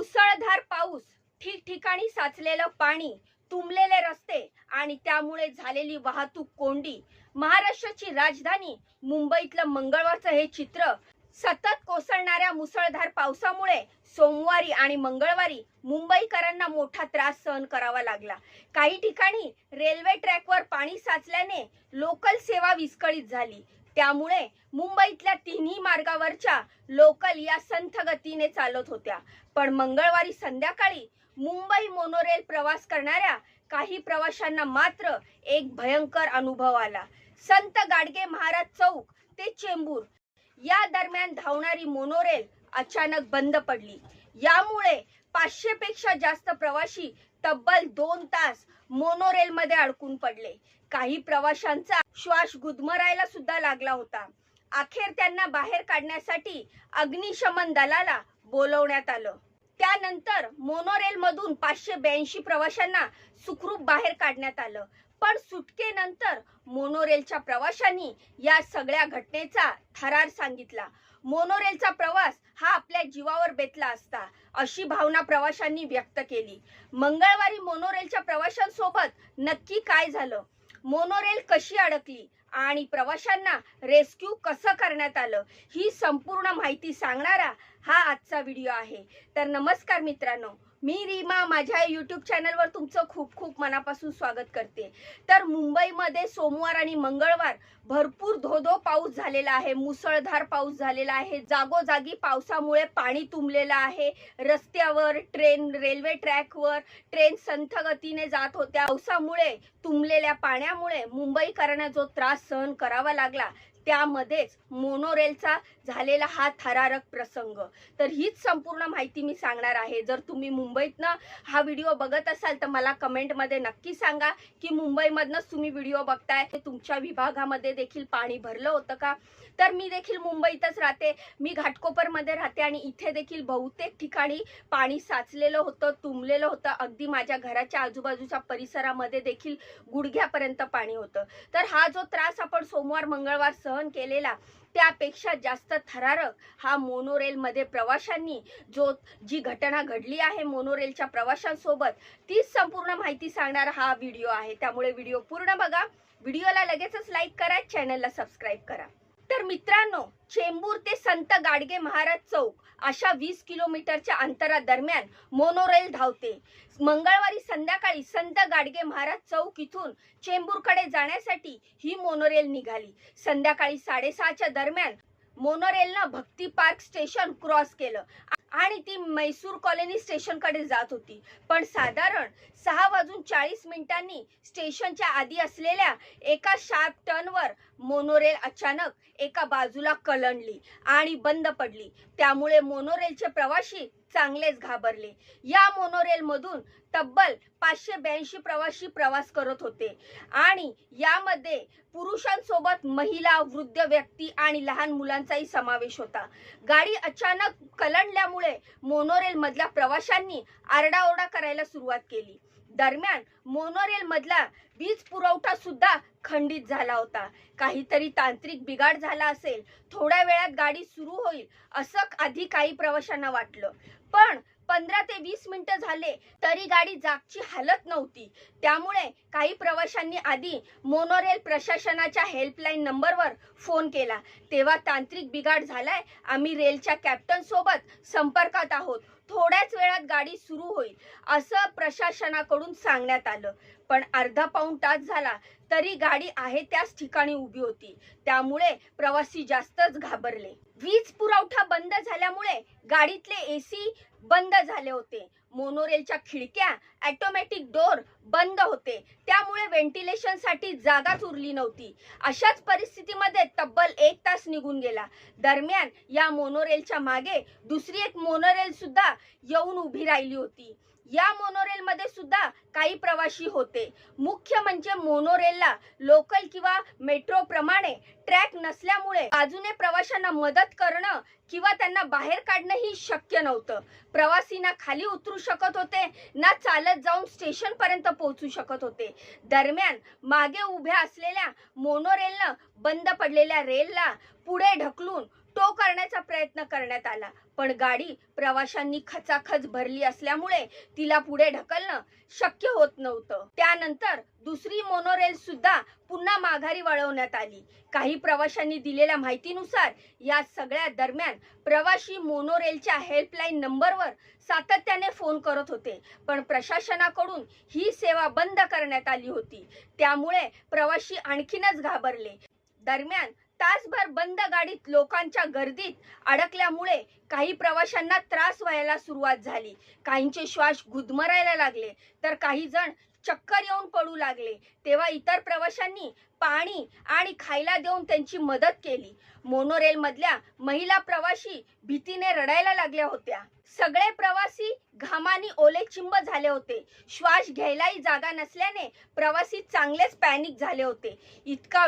मुसळधार पाऊस ठिकठिकाणी साचलेलं पाणी तुंबलेले रस्ते आणि त्यामुळे झालेली वाहतूक कोंडी. महाराष्ट्राची राजधानी मुंबईतलं मंगळवारचं हे चित्र सतत कोसळणाऱ्या मुसळधार पावसामुळे सोमवारी आणि मंगळवारी मुंबईकरांना मोठा त्रास सहन करावा लागला. काही ठिकाणी रेल्वे ट्रॅकवर पाणी साचल्याने लोकल सेवा विस्कळीत झाली. त्यामुळे मुंबईतल्या तिन्ही मार्गावरच्या लोकल या संथ गतीने चालत होत्या. पण मंगळवारी संध्याकाळी मुंबई मोनोरेल प्रवास करणाऱ्या काही प्रवाशांना मात्र एक भयंकर अनुभव आला. संत गाडगे महाराज चौक ते चेंबूर या दरम्यान धावणारी मोनोरेल अचानक बंद पडली. यामुळे पाचशे पेक्षा जास्त प्रवाशी तब्बल दोन तास मोनोरेल मध्ये अडकून पडले. काही प्रवाशांचा श्वास गुदमरायला सुद्धा लागला होता. अखेर त्यांना बाहेर काढण्यासाठी अग्निशमन दलाला बोलवण्यात आलं. त्यानंतर मोनोरेल मधून पाचशे ब्याऐंशी प्रवाशांना सुखरूप बाहेर काढण्यात आलं. पण सुटकेनंतर मोनोरेलच्या प्रवाशांनी या सगळ्या घटनेचा थरार सांगितला. मोनोरेलचा प्रवास हा आपल्या जीवावर बेतला असता अशी भावना प्रवाशांनी व्यक्त केली. मंगळवारी मोनोरेलच्या प्रवाशांसोबत नक्की काय झालं? मोनोरेल कशी अडकली आणि प्रवाशांना रेस्क्यू कसं करण्यात आलं? ही संपूर्ण माहिती सांगणारा हा आजचा व्हिडिओ आहे. तर नमस्कार मित्रांनो मी रीमा माझ्या यूट्यूब चॅनलवर तुमचं खूप खूप मनापासून स्वागत करते. तर मुंबईमध्ये सोमवार आणि मंगळवार भरपूर धोधो पाऊस झालेला आहे मुसळधार पाऊस झालेला आहे जागोजागी पावसामुळे पाणी तुंबलेलं आहे. रस्त्यावर ट्रेन रेल्वे ट्रॅकवर ट्रेन संथ गतीने जात होत्या. पावसामुळे तुंबलेल्या पाण्यामुळे मुंबईकरांना जो त्रास सहन करावा लागला त्यामध्येच मोनोरेलचा झालेला हा थरारक प्रसंग. तर हीच संपूर्ण माहिती मी सांगणार आहे. जर तुम्ही मुंबईतनं हा व्हिडिओ बघत असाल तर मला कमेंटमध्ये नक्की सांगा की मुंबईमधनंच तुम्ही व्हिडिओ बघताय. तुमच्या विभागामध्ये देखील पाणी भरलं होतं का? तर मी देखील मुंबईतच राहते. मी घाटकोपरमध्ये राहते आणि इथे देखील बहुतेक ठिकाणी पाणी साचलेलं होतं तुंबलेलं होतं. अगदी माझ्या घराच्या आजूबाजूच्या परिसरामध्ये देखील गुडघ्यापर्यंत पाणी होतं. तर हा जो त्रास आपण सोमवार मंगळवार सहन केलेला त्यापेक्षा जास्त थरारक हा मोनोरेलमध्ये प्रवाशांनी जो जी घटना घडली आहे मोनोरेलच्या प्रवाशांसोबत तीच संपूर्ण माहिती सांगणारा हा व्हिडिओ आहे. त्यामुळे व्हिडिओ पूर्ण बघा. व्हिडिओला लगेचच लाईक करा चॅनलला सबस्क्राईब करा. तर मित्रांनो चेंबूर ते संत गाडगे महाराज चौक अशा वीस किलोमीटरच्या अंतरादरम्यान मोनोरेल धावते. मंगळवारी संध्याकाळी संत गाडगे महाराज चौक इथून चेंबूरकडे जाण्यासाठी ही मोनोरेल निघाली. संध्याकाळी साडेसहाच्या दरम्यान मोनोरेलनं भक्ती पार्क स्टेशन क्रॉस केलं. आणि ती मैसूर कॉलनी स्टेशनकडे जात होती. पण साधारण सहा वाजून चाळीस मिनिटांनी स्टेशनच्या आधी असलेल्या एका शार्प टर्नवर मोनोरेल अचानक एका बाजूला कलंडली आणि बंद पडली. त्यामुळे मोनोरेलचे प्रवाशी चांगलेच घाबरले. या मोनोरेलमधून तब्बल पाचशे ब्याऐंशी प्रवासी प्रवास करत होते आणि यामध्ये पुरुषांसोबत महिला वृद्ध व्यक्ती आणि लहान मुलांचाही समावेश होता. गाडी अचानक कलंडल्यामुळे मोनोरेल मधल्या प्रवाशांनी आरडाओरडा करायला सुरुवात केली. दरम्यान मोनोरेल मधला वीज पुरवठा सुद्धा खंडित झाला होता. काहीतरी तांत्रिक बिघाड झाला असेल थोड्या वेळात गाडी सुरू होईल असं आधी काही प्रवाशांना वाटलं. पण पंधरा ते वीस मिनिटं झाले तरी गाडी जागची हालत नव्हती. त्यामुळे काही प्रवाशांनी आधी मोनोरेल प्रशासनाच्या हेल्पलाईन नंबरवर फोन केला. तेव्हा तांत्रिक बिघाड झालाय. आम्ही रेलच्या कॅप्टन सोबत संपर्कात आहोत. थोड्याच वेळात गाडी सुरू होईल असं प्रशासनाकडून सांगण्यात आलं. पण अर्धा पाऊण तास झाला. तरी गाडी आहे त्याच ठिकाणी उभी होती. त्यामुळे प्रवासी जास्तच घाबरले. वीज पुरवठा बंद झाल्यामुळे गाडीतले एसी बंद झाले होते. मोनोरेलच्या खिडक्या ॲटोमॅटिक डोर बंद होते. त्यामुळे व्हेंटिलेशनसाठी जागाच उरली नव्हती. अशाच परिस्थितीमध्ये तब्बल एक तास निघून गेला. दरम्यान या मोनोरेलच्या मागे दुसरी एक मोनोरेल सुद्धा येऊन उभी राहिली होती. या मोनोरेलमध्ये सुद्धा काही प्रवासी होते. मुख्य म्हणजे मोनोरेलला लोकल किंवा मेट्रो प्रमाणे ट्रॅक नसल्यामुळे बाजूने प्रवाशांना मदत करणं किंवा त्यांना बाहेर काढणं ही शक्य नव्हतं. प्रवासी ना खाली उतरू शकत होते ना चालत जाऊन स्टेशन पर्यंत पोहोचू शकत होते. दरम्यान मागे उभ्या असलेल्या मोनोरेलनं बंद पडलेल्या रेलला पुढे ढकलून टो करण्याचा प्रयत्न करण्यात आला. पण गाडी प्रवाशांनी खचाखच भरली असल्यामुळे तिला पुढे ढकलणं शक्य होत नव्हतं. त्यानंतर दुसरी मोनोरेल सुद्धा पुन्हा माघारी वळवण्यात आली. काही प्रवाशांनी दिलेल्या माहितीनुसार या सगळ्या दरम्यान प्रवाशी मोनोरेलच्या हेल्पलाईन नंबरवर सातत्याने फोन करत होते पण प्रशासनाकडून ही सेवा बंद करण्यात आली होती. त्यामुळे प्रवाशी आणखीनच घाबरले. दरम्यान तासभर बंद गाडीत लोकांच्या गर्दीत अडकल्यामुळे काही प्रवाशांना त्रास व्हायला सुरुवात झाली. काहींचे श्वास गुदमरायला लागले तर काही जण चक्कर येऊन पडू लागले. तेव्हा इतर प्रवाशांनी पाणी आणि खायला देऊन त्यांची मदत केली. मोनोरेलमधल्या महिला प्रवाशी भीतीने रडायला लागल्या होत्या. सगळे प्रवासी घामानी ओले चिंब झाले होते. श्वास घ्यायलाही जागा नसल्याने प्रवासी चांगलेच पॅनिक झाले होते. इतका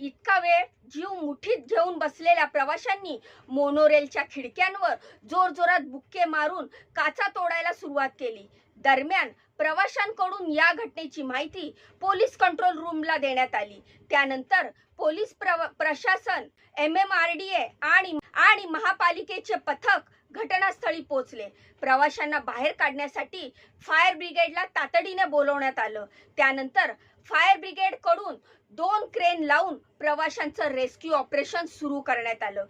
इतका वेळ जीव मुठीत घेऊन बसलेल्या प्रवाशांनी मोनोरेलच्या खिडक्यांवर जोरजोरात बुक्के मारून काचा तोडायला सुरुवात केली. दरम्यान प्रवाशांकडून या घटनेची माहिती पोलीस कंट्रोल रूमला देण्यात आली. त्यानंतर पोलीस प्रव- प्रशासन M M R D A आणि आणि महापालिकेचे पथक घटनास्थळी पोहोचले. प्रवाशांना बाहेर काढण्यासाठी फायर ब्रिगेडला तातडीने बोलवण्यात आलं. त्यानंतर फायर ब्रिगेडकडून दोन क्रेन लावून प्रवाशांचं रेस्क्यू ऑपरेशन सुरू करण्यात आलं.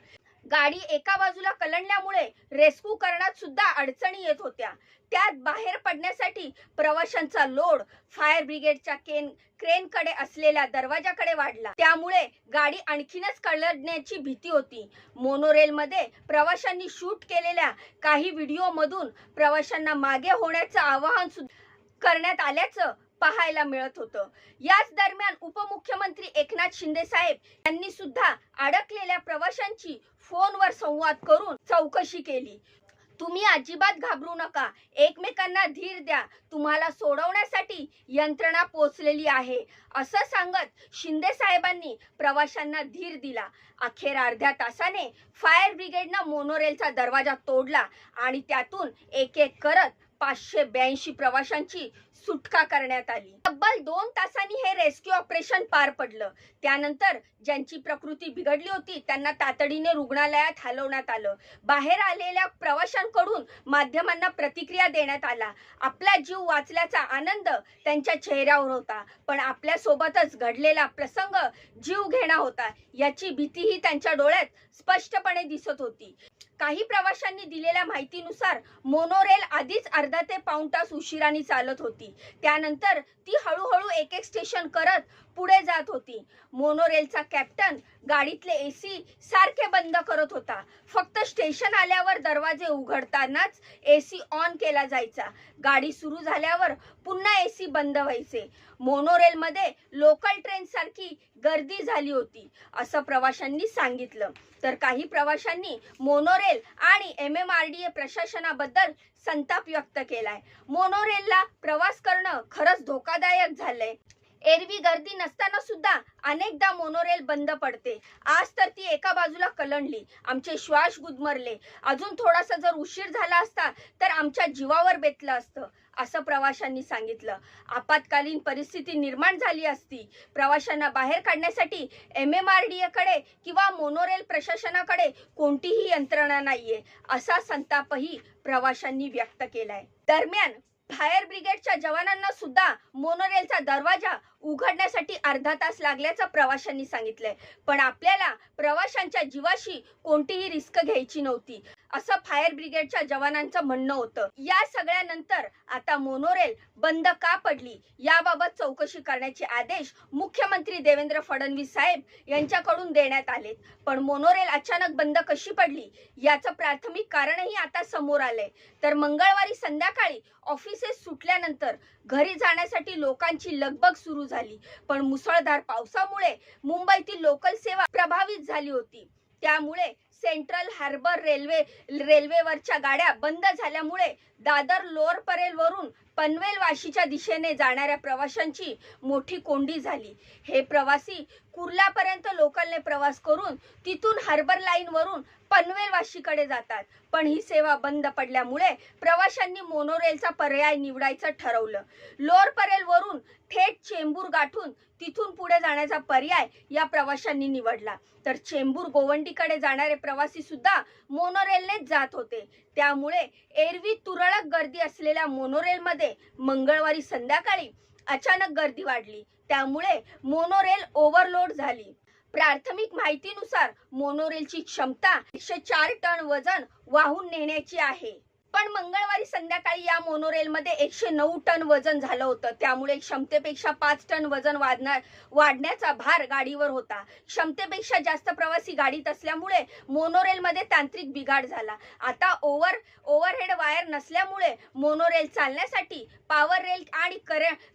गाडी एका बाजूला कलंडल्यामुळे रेस्क्यू करण्यात सुद्धा अडचणी येत होत्या. त्यात बाहेर पडण्यासाठी प्रवाशांचा लोड फायर ब्रिगेडच्या केन क्रेनकडे असलेल्या दरवाजाकडे वाढला. त्यामुळे गाडी आणखीनच कलडण्याची भीती होती. मोनोरेलमध्ये प्रवाशांनी शूट केलेल्या काही व्हिडिओमधून प्रवाशांना मागे होण्याचं आवाहन सुद्धा करण्यात आल्याचं पाहायला मिळत होतं. याच दरम्यान उपमुख्यमंत्री एकनाथ शिंदे साहेब यांनी सुद्धा अडकलेल्या प्रवाशांची फोनवर संवाद करून चौकशी केली. तुम्ही अजिबात घाबरू नका. एकमेकांना धीर द्या. तुम्हाला सोडवण्यासाठी यंत्रणा पोचलेली आहे. असं सांगत शिंदे साहेबांनी प्रवाशांना धीर दिला. अखेर अर्ध्या तासाने फायर ब्रिगेडनं मोनोरेलचा दरवाजा तोडला आणि त्यातून एक एक करत पाचशे ब्याऐंशी प्रवाशांची सुटका करण्यात आली. तब्बल दोन तासांनी हे रेस्क्यू ऑपरेशन पार पडलं. त्यानंतर ज्यांची प्रकृती बिघडली होती त्यांना तातडीने रुग्णालयात हलवण्यात आलं. बाहेर आलेल्या प्रवाशांकडून माध्यमांना प्रतिक्रिया देण्यात आला. आपला जीव वाचल्याचा आनंद त्यांच्या चेहऱ्यावर होता पण आपल्या सोबतच घडलेला प्रसंग जीव घेणा होता याची भीतीही त्यांच्या डोळ्यात स्पष्टपणे दिसत होती. काही प्रवाशांनी दिलेल्या माहितीनुसार मोनोरेल आधीच अर्धा ते पाऊण तास उशिराने चालत होती. त्यानंतर ती हळूहळू एक एक स्टेशन करत पुढे जात होती. मोनोरेलचा कॅप्टन गाडीतले एसी सारखे बंद करत होता. फक्त स्टेशन आल्यावर दरवाजे उघडतानाच एसी ऑन केला जायचा. गाडी सुरू झाल्यावर पुन्हा एसी बंद व्हायचे. मोनोरेलमध्ये लोकल ट्रेन सारखी गर्दी झाली होती असं प्रवाशांनी सांगितलं. तर काही प्रवाशांनी मोनोरेल आणि M M R D A प्रशासनाबद्दल संताप व्यक्त केलाय. मोनोरेलला प्रवास करणं खरंच धोकादायक झालंय. एरवी गर्दी नसताना सुद्धा अनेकदा मोनोरेल बंद पडते. आज तर ती एका बाजूला कलंडली. आमचे श्वास गुदमरले. अजून थोडासा जर उशीर झाला असता तर आमच्या जीवावर बेतलं असतं असं प्रवाशांनी सांगितलं. आपत्कालीन परिस्थिती निर्माण झाली असती. प्रवाशांना बाहेर काढण्यासाठी एम एम आर डी कडे किंवा मोनोरेल प्रशासनाकडे कोणतीही यंत्रणा नाहीये असा संतापही प्रवाशांनी व्यक्त केलाय. दरम्यान फायर ब्रिगेडच्या जवानांना सुद्धा मोनोरेलचा दरवाजा उघडण्यासाठी अर्धा तास लागल्याचं प्रवाशांनी सांगितलंय. पण आपल्याला प्रवाशांच्या जीवाशी कोणतीही रिस्क घ्यायची नव्हती. असं फायर ब्रिगेडच्या जवानांचं म्हणणं होतं. या सगळ्यानंतर आता मोनोरेल बंद का पडली? याबाबत चौकशी करण्याचे आदेश मुख्यमंत्री देवेंद्र फडणवीस साहेब यांच्याकडून देण्यात आलेत. पण मोनोरेल अचानक बंद कशी पडली? याचं प्राथमिक कारणही आता समोर आलंय. तर मंगळवारी संध्याकाळी ऑफिसेस सुटल्यानंतर घरी जाण्यासाठी लोकांची लगबग सुरू झाली. पण मुसळधार पावसामुळे मुंबईतील लोकल सेवा प्रभावित झाली होती. त्यामुळे सेंट्रल हार्बर रेल्वे रेल्वेवरच्या गाड्या बंद झाल्यामुळे दादर लोअर परेल वरून पनवेल वाशीच्या दिशेने जाणाऱ्या प्रवाशांची मोठी कोंडी झाली. हे प्रवासी कुर्ल्यापर्यंत लोकलने प्रवास करून तिथून हार्बर लाईन वरून पनवेल वाशीकडे जातात. पण ही सेवा बंद पडल्यामुळे प्रवाशांनी मोनोरेलचा पर्याय निवडायचं ठरवलं. लोअर परेल वरून थेट चेंबूर गाठून तिथून पुढे जाण्याचा पर्याय या प्रवाशांनी निवडला. तर चेंबूर गोवंडीकडे जाणारे प्रवासी सुद्धा मोनोरेलनेच जात होते. त्यामुळे एरवी तुरळक गर्दी असलेल्या मोनोरेलमध्ये मंगळवारी संध्याकाळी अचानक गर्दी वाढली. त्यामुळे मोनोरेल ओव्हरलोड झाली. प्राथमिक माहितीनुसार मोनोरेलची क्षमता एकशे चार टन वजन वाहून नेण्याची आहे. पण मंगळवारी संध्याकाळी या मोनोरेलमध्ये एकशे नऊ टन वजन झालं होतं. त्यामुळे क्षमतेपेक्षा पाच टन वजन वाढणार वाढण्याचा भार गाडीवर होता. क्षमतेपेक्षा जास्त प्रवासी गाडीत असल्यामुळे मोनोरेलमध्ये तांत्रिक बिघाड झाला. आता ओव्हर ओव्हरहेड वायर नसल्यामुळे मोनोरेल चालण्यासाठी पॉवर रेल आणि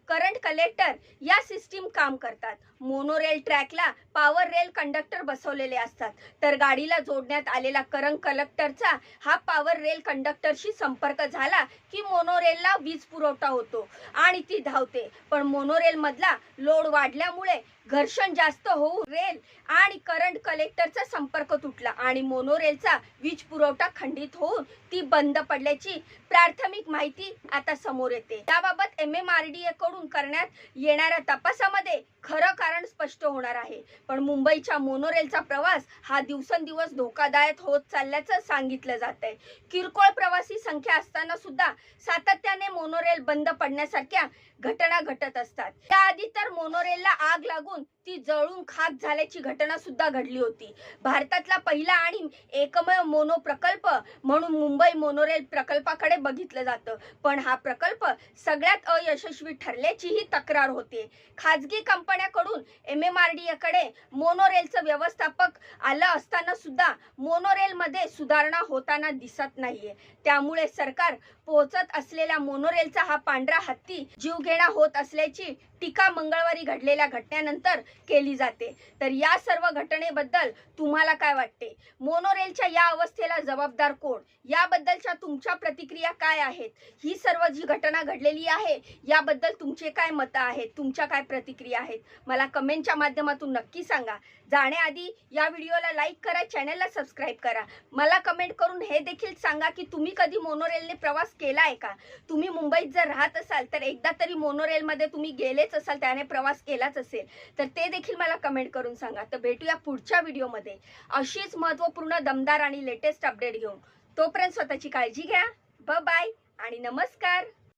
करंट कलेक्टर या सिस्टीम काम करतात. मोनोरेल ट्रॅकला पॉवर रेल कंडक्टर बसवलेले असतात. तर गाडीला जोडण्यात आलेला करंट कलेक्टरचा हा पॉवर रेल कंडक्टरशी संपर्क झाला की मोनोरेलला वीज पुरवठा होतो आणि ती धावते. पण मोनोरेल मधला लोड वाढल्यामुळे घर्षण जास्त होऊन रेल आणि करंट कलेक्टरचा संपर्क तुटला आणि मोनोरेलचा वीज पुरवठा खंडित होऊन ती बंद पडल्याची प्राथमिक माहिती आता समोर येते. त्याबाबत M M R D A कडून करण्यात येणाऱ्या तपासामध्ये खरं कारण स्पष्ट होणार आहे. पण मुंबईच्या मोनोरेलचा प्रवास हा दिवसेंदिवस धोकादायक होत चालल्याचं सांगितलं जात आहे किरकोळ प्रवासी संख्या असताना सुद्धा सातत्याने मोनोरेल बंद पडण्यासारख्या घटना घटत असतात. त्याआधी तर मोनोरेलला आग लागून ती जळून खाक झाल्याची घटना सुद्धा घडली होती. भारतातला पहिला आणि एकमेव मोनो प्रकल्प म्हणून मुंबई मोनोरेल प्रकल्पाकडे बघितलं जातं. पण हा प्रकल्प सगळ्यात अयशस्वी ठरल्याचीही तक्रार होते. खाजगी कंपन्याकडून एम एम आर डी कडे मोनोरेलचं व्यवस्थापक आलं असताना सुद्धा मोनोरेलमध्ये सुधारणा होताना दिसत नाहीये. त्यामुळे सरकार पोहोचत असलेल्या मोनोरेलचा हा पांढरा हत्ती जीव जीवघेणा होत असल्याची टीका मंगळवारी घडलेल्या घटनेनंतर केली जाते. तर या सर्व घटनेबद्दल तुम्हाला काय वाटते? मोनोरेलच्या या अवस्थेला जबाबदार कोण? याबद्दलच्या तुमच्या प्रतिक्रिया काय आहेत? ही सर्व जी घटना घडलेली आहे याबद्दल तुमचे काय मतं आहेत? तुमच्या काय प्रतिक्रिया आहेत? मला कमेंटच्या माध्यमातून नक्की सांगा. जाण्याआधी या व्हिडिओला लाईक करा चॅनलला सबस्क्राईब करा. मला कमेंट करून हे देखील सांगा की तुम्ही कधी मोनोरेलने प्रवास केला आहे का? तुम्ही मुंबईत जर राहत असाल तर एकदा तरी मोनोरेलमध्ये तुम्ही गेलेच असाल त्याने प्रवास केलाच असेल तर ते देखील मला कमेंट करून सांगा. तर भेटूया पुढच्या व्हिडिओमध्ये. अशीच महत्त्वपूर्ण दमदार आणि लेटेस्ट अपडेट घेऊन. तोपर्यंत स्वतःची काळजी घ्या. ब बाय आणि नमस्कार.